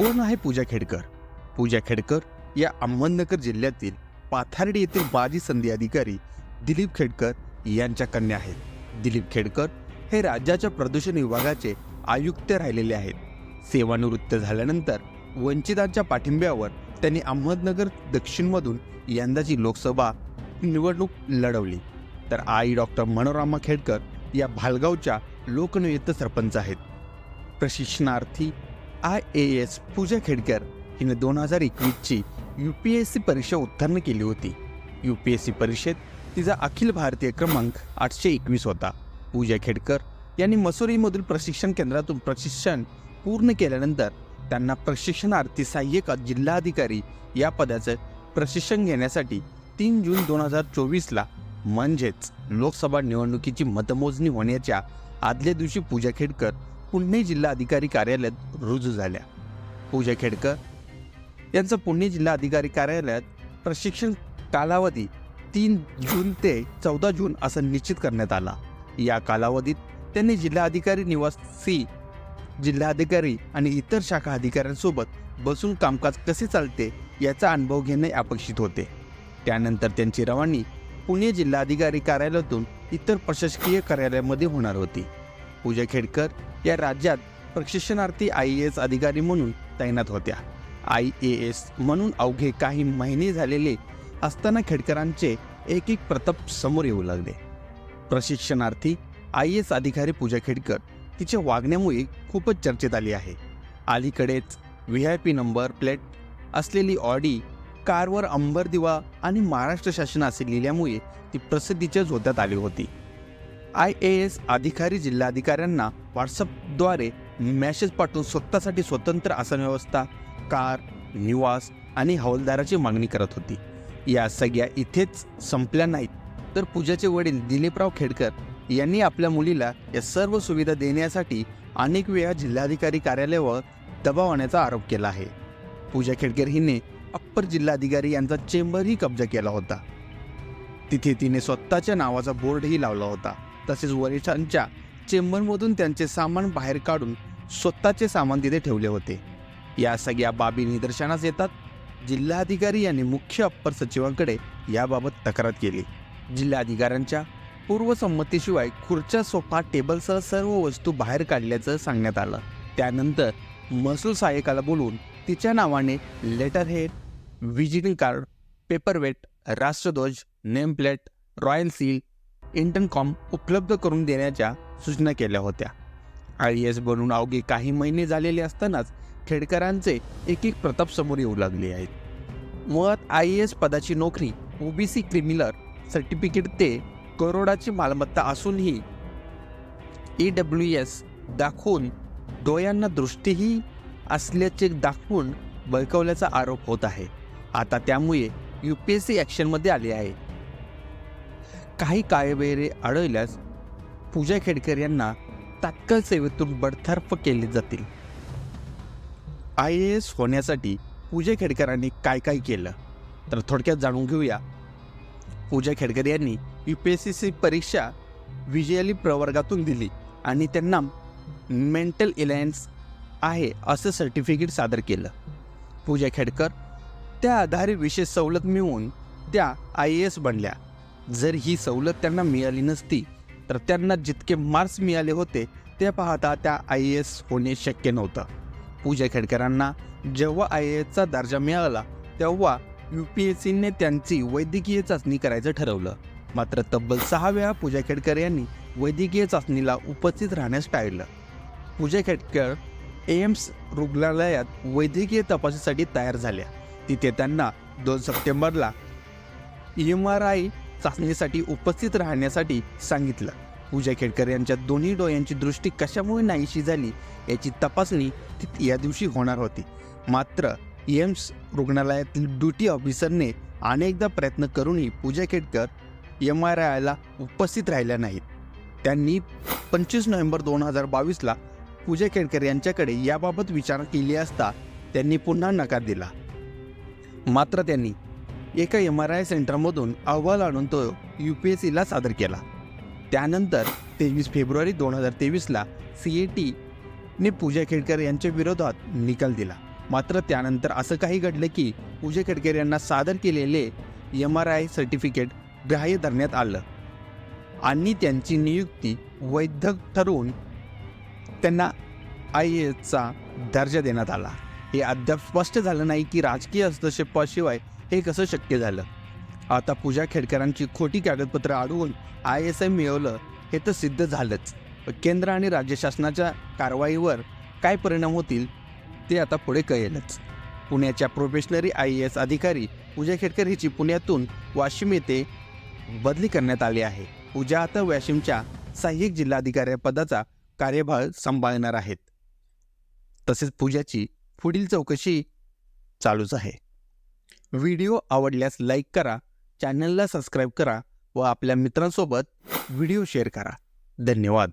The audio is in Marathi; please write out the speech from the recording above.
कोण आहे पूजा खेडकर? पूजा खेडकर या अहमदनगर जिल्ह्यातील पाथार्डी येथील माजी संधी अधिकारी दिलीप खेडकर यांच्या कन्या आहेत. दिलीप खेडकर हे राज्याच्या प्रदूषण विभागाचे आयुक्त राहिलेले आहेत. सेवानिवृत्त झाल्यानंतर वंचितांच्या पाठिंब्यावर त्यांनी अहमदनगर दक्षिणमधून यंदाची लोकसभा निवडणूक लढवली. तर आई डॉक्टर मनोरमा खेडकर या भालगावच्या लोकनियुक्त सरपंच आहेत. प्रशिक्षणार्थी I A S Pooja Khedkar हिने दोन हजार एकवीसची यू पी एस सी परीक्षा उत्तीर्ण केली होती. यू पी एस सी परीक्षेत तिचा अखिल भारतीय क्रमांक आठशे एकवीस होता. पूजा खेडकर यांनी मसुरीमधील प्रशिक्षण केंद्रातून प्रशिक्षण पूर्ण केल्यानंतर त्यांना प्रशिक्षणार्थी सहाय्यक जिल्हाधिकारी या पदाचं प्रशिक्षण घेण्यासाठी तीन जून दोन हजार चोवीसला म्हणजेच लोकसभा निवडणुकीची मतमोजणी होण्याच्या आदल्या दिवशी पूजा खेडकर पुणे जिल्हाधिकारी कार्यालयात रुजू झाल्या. पूजा खेडकर यांचं पुणे जिल्हा अधिकारी कार्यालयात प्रशिक्षण कालावधी तीन जून ते चौदा जून असं निश्चित करण्यात आला. या कालावधीत त्यांनी जिल्हाधिकारी निवासी जिल्हाधिकारी आणि इतर शाखा अधिकाऱ्यांसोबत बसून कामकाज कसे चालते याचा अनुभव घेणे अपेक्षित होते. त्यानंतर त्यांची रवानी पुणे जिल्हाधिकारी कार्यालयातून इतर प्रशासकीय कार्यालयामध्ये होणार होती. पूजा खेडकर या राज्यात प्रशिक्षणार्थी आय ए एस अधिकारी म्हणून तैनात होत्या. आय ए एस म्हणून अवघे काही महिने झालेले असताना खेडकरांचे एक एक प्रताप समोर येऊ लागले. प्रशिक्षणार्थी आय एस अधिकारी पूजा खेडकर तिच्या वागण्यामुळे खूपच चर्चेत आली आहे. अलीकडेच V I P number plate असलेली ऑडी कारवर अंबर दिवा आणि महाराष्ट्र शासन असे लिहिल्यामुळे ती प्रसिद्धीच्या झोत्यात आली होती. आय ए एस अधिकारी जिल्हाधिकाऱ्यांना व्हॉट्सअपद्वारे मॅसेज पाठवून स्वतःसाठी स्वतंत्र आसन व्यवस्था कार निवास आणि हवालदाराची मागणी करत होती. या सगळ्या इथेच संपल्या नाहीत. तर पूजाचे वडील दिलीपराव खेडकर यांनी आपल्या मुलीला या सर्व सुविधा देण्यासाठी अनेक वेळा जिल्हाधिकारी कार्यालयावर दबाव आणण्याचा आरोप केला आहे. पूजा खेडकर हिने अप्पर जिल्हाधिकारी यांचा चेंबरही कब्जा केला होता. तिथे तिने स्वतःच्या नावाचा बोर्डही लावला होता. तसेच वरिष्ठांच्या चेंबरमधून त्यांचे सामान बाहेर काढून स्वतःचे सामान तिथे ठेवले होते. या सगळ्या बाबी निदर्शनास येतात. जिल्हाधिकारी यांनी मुख्य अप्पर सचिवांकडे याबाबत तक्रार केली. जिल्हाधिकाऱ्यांच्या पूर्वसंमतीशिवाय खुर्च्या सोफा टेबलसह सर्व वस्तू बाहेर काढल्याचं सांगण्यात आलं. त्यानंतर महसूल सहाय्यकाला बोलवून तिच्या नावाने letter head visiting card paperweight राष्ट्रध्वज name plate royal seal intercom उपलब्ध करून देण्याच्या सूचना केल्या होत्या. आय एस बनून अवघे काही महिने झालेले असतानाच खेडकरांचे एक एक प्रताप समोर येऊ लागले आहेत. मुळात आय एस पदाची नोकरी ओबीसी क्रिमिनल सर्टिफिकेट ते करोडाची मालमत्ता असूनही ई डब्ल्यू एस दाखवून डोळ्यांना दृष्टीही असल्याचे दाखवून बळकवल्याचा आरोप होत आहे. आता त्यामुळे यू पी एस सी ॲक्शनमध्ये आले आहे. काही कायबेरे आढळल्यास पूजा खेडकर यांना तात्काळ सेवेतून बडतर्फ केले जातील. आय ए एस होण्यासाठी पूजा खेडकरांनी काय काय केलं? तर थोडक्यात जाणून घेऊया. पूजा खेडकर यांनी U P S C C परीक्षा विजयाली प्रवर्गातून दिली आणि त्यांना मेंटल इलायन्स आहे असं सर्टिफिकेट सादर केलं. पूजा खेडकर त्या आधारे विशेष सवलत मिळवून त्या आय ए एस बनल्या. जर ही सवलत त्यांना मिळाली नसती तर त्यांना जितके मार्क्स मिळाले होते ते पाहता त्या आय ए एस होणे शक्य नव्हतं. पूजा खेडकरांना जेव्हा आय ए एसचा दर्जा मिळाला तेव्हा यू पी एस सीने त्यांची वैद्यकीय चाचणी करायचं ठरवलं. मात्र तब्बल सहा वेळा पूजा खेडकर यांनी वैद्यकीय चाचणीला उपस्थित राहण्यास टाळलं. पूजा खेडकर एम्स रुग्णालयात वैद्यकीय तपासासाठी तयार झाल्या. तिथे त्यांना दोन सप्टेंबरला एम आर आय चाचणीसाठी उपस्थित राहण्यासाठी सांगितलं. पूजा खेडकर यांच्या दोन्ही डोळ्यांची दृष्टी कशामुळे नाहीशी झाली याची तपासणी ती या दिवशी होणार होती. मात्र एम्स रुग्णालयातील ड्युटी ऑफिसरने अनेकदा प्रयत्न करूनही पूजा खेडकर एम आर आयला उपस्थित राहिल्या नाहीत. त्यांनी पंचवीस नोव्हेंबर दोन हजार बावीसला पूजा खेडकर यांच्याकडे याबाबत विचार केली असता त्यांनी पुन्हा नकार दिला. मात्र त्यांनी एका एम आर आय सेंटरमधून अहवाल आणून तो यू पी एस सीला सादर केला. त्यानंतर तेवीस फेब्रुवारी दोन हजार तेवीसला सी ए टीने पूजा खेडकर यांच्या विरोधात निकाल दिला. मात्र त्यानंतर असं काही घडलं की पूजा खेडकर यांना सादर केलेले एम आर आय सर्टिफिकेट ग्राह्य धरण्यात आलं आणि त्यांची नियुक्ती वैध ठरवून त्यांना आय ए एसचा दर्जा देण्यात आला. हे अद्याप स्पष्ट झालं नाही की राजकीय हस्तक्षेपाशिवाय हे कसं शक्य झालं? आता पूजा खेडकरांची खोटी कागदपत्रं अडवून आय एस आय मिळवलं हे तर सिद्ध झालंच. केंद्र आणि राज्य शासनाच्या कारवाईवर काय परिणाम होतील ते आता पुढे कळेलच. पुण्याच्या प्रोफेशनरी आय ए एस अधिकारी पूजा खेडकर हिची पुण्यातून वाशिम येथे बदली करण्यात आली आहे. पूजा आता वाशिमच्या सहाय्यक जिल्हाधिकारी पदाचा कार्यभार सांभाळणार आहेत. तसेच पूजाची पुढील चौकशी चालूच आहे. व्हिडिओ आवडल्यास लाईक करा चॅनलला सबस्क्राईब करा व आपल्या मित्रांसोबत व्हिडिओ शेअर करा. धन्यवाद.